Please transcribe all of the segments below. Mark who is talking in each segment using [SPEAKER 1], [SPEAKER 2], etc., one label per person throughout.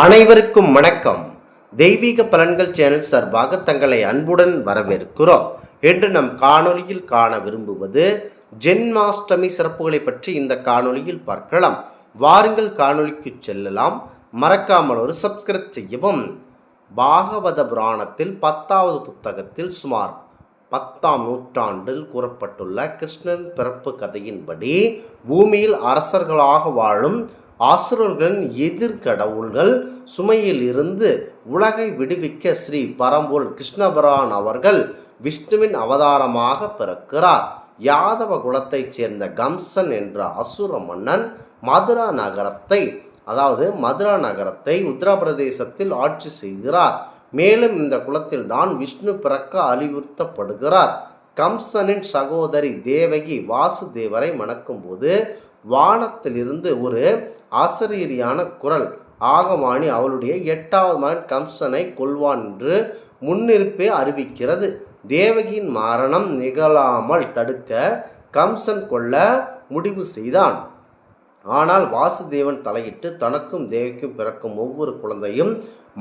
[SPEAKER 1] அனைவருக்கும் வணக்கம். தெய்வீக பலன்கள் சேனல் சார்பாக தங்களை அன்புடன் வரவேற்கிறோம். என்று நம் காணொலியில் காண விரும்புவது ஜென்மாஷ்டமி சிறப்புகளை பற்றி இந்த காணொலியில் பார்க்கலாம். வாருங்கள் காணொலிக்கு செல்லலாம். மறக்காமல் ஒரு சப்ஸ்கிரைப் செய்யவும். பாகவத புராணத்தில் பத்தாவது புத்தகத்தில் சுமார் பத்தாம் நூற்றாண்டில் கூறப்பட்டுள்ள கிருஷ்ணன் பிறப்பு கதையின்படி பூமியில் அரசர்களாக வாழும் ஆசுரர்களின் எதிர்கடவுள்கள் சுமையில் இருந்து உலகை விடுவிக்க ஸ்ரீ பரம்பூர் கிருஷ்ணபிரான் அவர்கள் விஷ்ணுவின் அவதாரமாக பிறக்கிறார். யாதவ குலத்தைச் சேர்ந்த கம்சன் என்ற அசுர மன்னன் மதுரா நகரத்தை அதாவது மதுரா நகரத்தை உத்தரப்பிரதேசத்தில் ஆட்சி செய்கிறார். மேலும் இந்த குலத்தில் தான் விஷ்ணு பிறக்க அறிவுறுத்தப்படுகிறார். கம்சனின் சகோதரி தேவகி வாசுதேவரை மணக்கும்போது வானத்திலிருந்து ஒரு ஆசிரியரியான குரல். ஆகமானி அவளுடைய எட்டாவது மகன் கம்சனை கொள்வான் என்று முன்னிருப்பே அறிவிக்கிறது. தேவகியின் மரணம் நிகழாமல் தடுக்க கம்சன் கொல்ல முடிவு செய்தான். ஆனால் வாசுதேவன் தலையிட்டு தனக்கும் தேவிக்கும் பிறக்கும் ஒவ்வொரு குழந்தையும்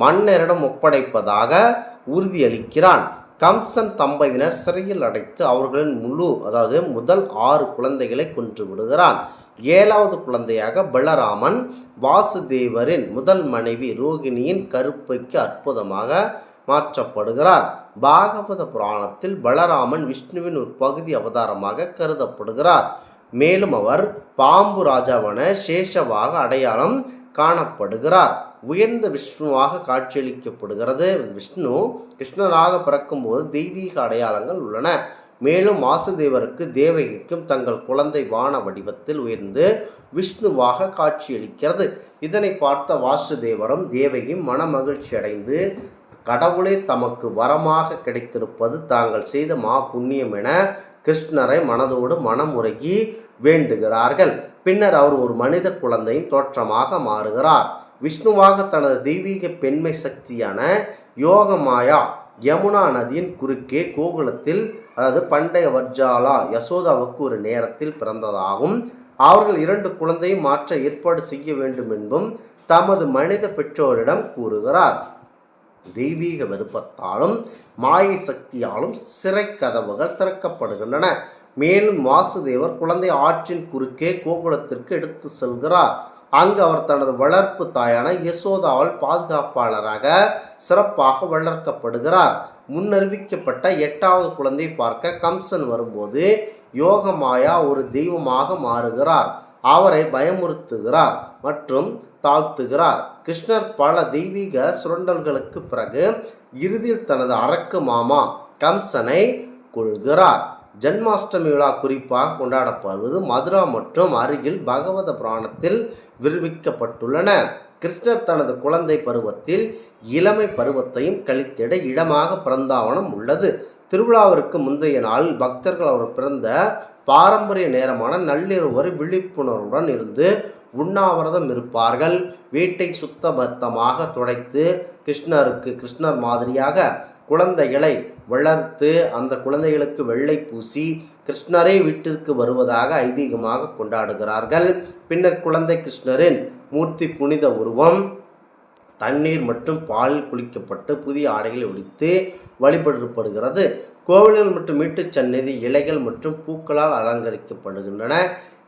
[SPEAKER 1] மன்னரிடம் ஒப்படைப்பதாக உறுதியளிக்கிறான். கம்சன் தம்பதியினர் சிறையில் அடைத்து அவர்களின் முழு அதாவது முதல் ஆறு குழந்தைகளை கொன்று விடுகிறான். ஏழாவது குழந்தையாக பலராமன் வாசுதேவரின் முதல் மனைவி ரோகிணியின் கருப்பைக்கு அற்புதமாக மாற்றப்படுகிறார். பாகவத புராணத்தில் பலராமன் விஷ்ணுவின் ஒரு பகுதி அவதாரமாக கருதப்படுகிறார். மேலும் அவர் பாம்பு ராஜாவான சேஷவாக அடையாளம் காணப்படுகிறார். உயர்ந்த விஷ்ணுவாக காட்சியளிக்கப்படுகிறது. விஷ்ணு கிருஷ்ணராக பிறக்கும்போது தெய்வீக அடையாளங்கள் உள்ளன. மேலும் வாசுதேவருக்கு தேவகிக்கும் தங்கள் குழந்தை வான வடிவத்தில் உயர்ந்து விஷ்ணுவாக காட்சியளிக்கிறது. இதனை பார்த்த வாசுதேவரும் தேவகியும் மனமகிழ்ச்சி அடைந்து கடவுளே தமக்கு வரமாக கிடைத்திருப்பது தாங்கள் செய்த மா புண்ணியம் என கிருஷ்ணரை மனதோடு மனமுருகி வேண்டுகிறார்கள். பின்னர் அவர் ஒரு மனித குழந்தையின் தோற்றமாக மாறுகிறார். விஷ்ணுவாக தனது தெய்வீக பெண்மை சக்தியான யோகமாயா யமுனா நதியின் குறுக்கே கோகுலத்தில் அதாவது பண்டைய வர்ஜாலா யசோதாவுக்கு ஒரு நேரத்தில் பிறந்ததாகும். அவர்கள் இரண்டு குழந்தையும் மாற்ற ஏற்பாடு செய்ய வேண்டும் என்பும் தமது மனித பெற்றோரிடம் கூறுகிறார். தெய்வீக விருப்பத்தாலும் மாயை சக்தியாலும் சிறை கதவுகள் திறக்கப்படுகின்றன. மேலும் வாசுதேவர் குழந்தை ஆற்றின் குறுக்கே கோகுலத்திற்கு எடுத்து செல்கிறார். அங்கு அவர் தனது வளர்ப்பு தாயான யசோதாவால் பாதுகாப்பாளராக சிறப்பாக வளர்க்கப்படுகிறார். முன்னறிவிக்கப்பட்ட எட்டாவது குழந்தை பார்க்க கம்சன் வரும்போது யோகமாயா ஒரு தெய்வமாக மாறுகிறார். அவரை பயமுறுத்துகிறார் மற்றும் தாழ்த்துகிறார். கிருஷ்ணர் பல தெய்வீக சுரண்டல்களுக்கு பிறகு இறுதியில் தனது அரக்கு மாமா கம்சனை கொள்கிறார் ஜன்மாஷ்டமி விழா குறிப்பாக கொண்டாடப்படுவது மதுரா மற்றும் அருகில் பகவத புராணத்தில் விரிவிக்கப்பட்டுள்ளன. கிருஷ்ணர் தனது குழந்தை பருவத்தில் இளமை பருவத்தையும் கழித்திட இடமாக பிறந்தாவனம் உள்ளது. திருவிழாவிற்கு முந்தைய நாள் பக்தர்கள் அவர் பிறந்த பாரம்பரிய நேரமான நள்ளிரவு வரை விழிப்புணர்வுடன் இருந்து உண்ணாவிரதம் இருப்பார்கள். வீட்டை சுத்தபத்தமாக துடைத்து கிருஷ்ணருக்கு கிருஷ்ணர் மாதிரியாக குழந்தைகளை வளர்த்து அந்த குழந்தைகளுக்கு வெள்ளை பூசி கிருஷ்ணரே வீட்டிற்கு வருவதாக ஐதீகமாக கொண்டாடுகிறார்கள். பின்னர் குழந்தை கிருஷ்ணரின் மூர்த்தி புனித உருவம் தண்ணீர் மற்றும் பாலில் குளிக்கப்பட்டு புதிய ஆடைகளை உடித்து வழிபடப்படுகிறது. கோவில்கள் மற்றும் வீட்டுச் சந்நிதி இலைகள் மற்றும் பூக்களால் அலங்கரிக்கப்படுகின்றன.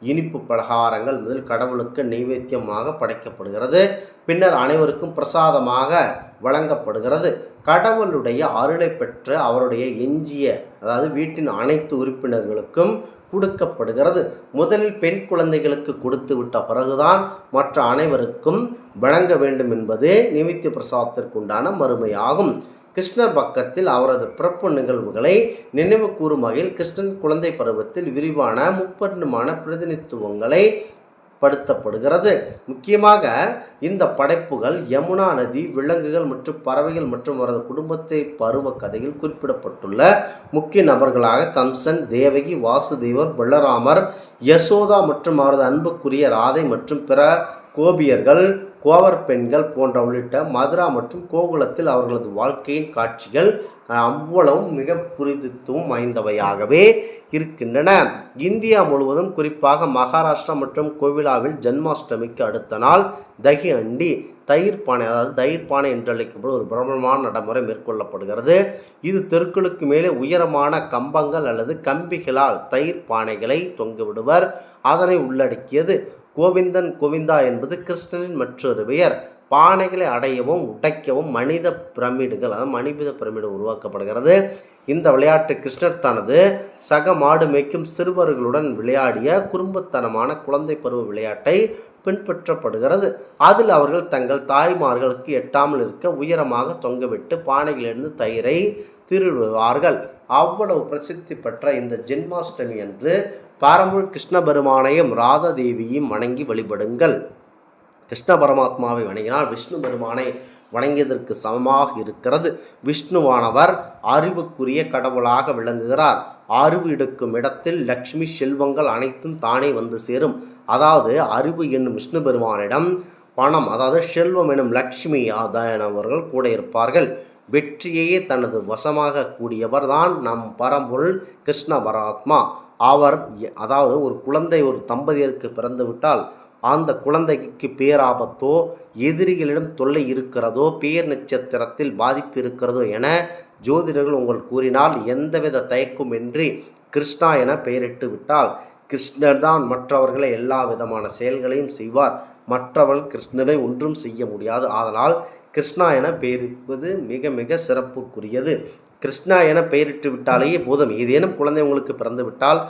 [SPEAKER 1] இனிப்பு பலகாரங்கள் முதல் கடவுளுக்கு நைவேத்தியமாக படைக்கப்படுகிறது. பின்னர் அனைவருக்கும் பிரசாதமாக வழங்கப்படுகிறது. கடவுளுடைய அருளை பெற்ற அவருடைய எஞ்சிய அதாவது வீட்டின் அனைத்து உறுப்பினர்களுக்கும் கொடுக்கப்படுகிறது. முதலில் பெண் குழந்தைகளுக்கு கொடுத்து விட்ட பிறகுதான் மற்ற அனைவருக்கும் வழங்க வேண்டும் என்பது நிமித்திய பிரசாதத்திற்குண்டான மறுமையாகும். கிருஷ்ணர் பக்கத்தில் அவரது பிறப்பு நிகழ்வுகளை நினைவு கூறும் வகையில் கிருஷ்ணன் குழந்தை பருவத்தில் விரிவான முப்பரிணமான பிரதிநிதித்துவங்களை படுத்தப்படுகிறது. முக்கியமாக இந்த படைப்புகள் யமுனா நதி விலங்குகள் மற்றும் பறவைகள் மற்றும் அவரது குடும்பத்தை பருவ கதையில் குறிப்பிடப்பட்டுள்ள முக்கிய நபர்களாக கம்சன் தேவகி வாசுதேவர் பலராமர் யசோதா மற்றும் அவரது அன்புக்குரிய ராதை மற்றும் பிற கோபியர்கள் கோவர் பெண்கள் போன்ற உள்ளிட்ட மதுரா மற்றும் கோகுலத்தில் அவர்களது வாழ்க்கையின் காட்சிகள் அவ்வளவும் மிக புரிதித்துவம் வாய்ந்தவையாகவே இருக்கின்றன. இந்தியா முழுவதும் குறிப்பாக மகாராஷ்டிரா மற்றும் கோவிலாவில் ஜன்மாஷ்டமிக்கு அடுத்த நாள் தகி அண்டி தயிர் பானை அதாவது தயிர் பானை என்று அழைக்கப்படும் ஒரு பிரபலமான நடைமுறை மேற்கொள்ளப்படுகிறது. இது தெருக்களுக்கு மேலே உயரமான கம்பங்கள் அல்லது கம்பிகளால் தயிர் பானைகளை தொங்கிவிடுவர். அதனை உள்ளடக்கியது கோவிந்தன் கோவிந்தா என்பது கிருஷ்ணனின் மற்றொரு பெயர். பானைகளை அடையவும் உடைக்கவும் மனித பிரமிடுகள் அதாவது மனித பிரமிடு உருவாக்கப்படுகிறது. இந்த விளையாட்டு கிருஷ்ணர் தனது சக மாடு மேய்க்கும் சிறுவர்களுடன் விளையாடிய குறும்புத்தனமான குழந்தை பருவ விளையாட்டை பின்பற்றப்படுகிறது. அதில் அவர்கள் தங்கள் தாய்மார்களுக்கு எட்டாமல் இருக்க உயரமாக தொங்கவிட்டு பானைகளிலிருந்து தயிரை திருடுவார்கள். அவ்வளவு பிரசித்தி பெற்ற இந்த ஜென்மாஷ்டமி அன்று பாரம்பூர் கிருஷ்ண பெருமானையும் ராதா தேவியும் வணங்கி வழிபடுங்கள். கிருஷ்ண பரமாத்மாவை வணங்கினால் விஷ்ணு பெருமானை வணங்கியதற்கு சமமாக இருக்கிறது. விஷ்ணுவானவர் அறிவுக்குரிய கடவுளாக விளங்குகிறார். அறிவு எடுக்கும் இடத்தில் லக்ஷ்மி செல்வங்கள் அனைத்தும் தானே வந்து சேரும். அதாவது அறிவு என்னும் விஷ்ணு பெருமானிடம் பணம் அதாவது செல்வம் எனும் லக்ஷ்மி ஆதாயனவர்கள் கூட இருப்பார்கள். வெற்றியையே தனது வசமாக கூடியவர் தான் நம் பரம்பொருள் கிருஷ்ண பரமாத்மா அவர் எ- அதாவது ஒரு குழந்தை ஒரு தம்பதியருக்கு பிறந்து விட்டால் அந்த குழந்தைக்கு பேராபத்தோ எதிரிகளிடம் தொல்லை இருக்கிறதோ பேர் நட்சத்திரத்தில் பாதிப்பு இருக்கிறதோ என ஜோதிடர்கள் உங்கள் கூறினால் எந்தவித தயக்கமின்றி கிருஷ்ணா என பெயரிட்டு விட்டால் கிருஷ்ணர் தான் மற்றவர்களை எல்லா விதமான செயல்களையும் செய்வார். மற்றவள் கிருஷ்ணனை ஒன்றும் செய்ய முடியாது. அதனால் கிருஷ்ணா என பெயரிடுவது மிக மிக சிறப்புக்குரியது. கிருஷ்ணா என பெயரிட்டு விட்டாலேயே போதும். ஏதேனும் குழந்தை உங்களுக்கு பிறந்து விட்டால்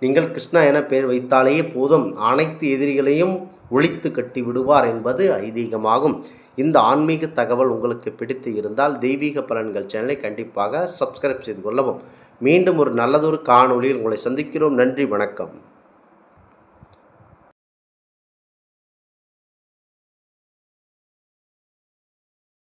[SPEAKER 1] நீங்கள் கிருஷ்ணா என பெயர் வைத்தாலேயே போதும். அனைத்து எதிரிகளையும் ஒழித்து கட்டி விடுவார் என்பது ஐதீகமாகும். இந்த ஆன்மீக தகவல் உங்களுக்கு பிடித்து இருந்தால் தெய்வீக பலன்கள் சேனலை கண்டிப்பாக சப்ஸ்கிரைப் செய்து கொள்ளவும். மீண்டும் ஒரு நல்லதொரு காணொளியில் உங்களை சந்திக்கிறோம். நன்றி வணக்கம்.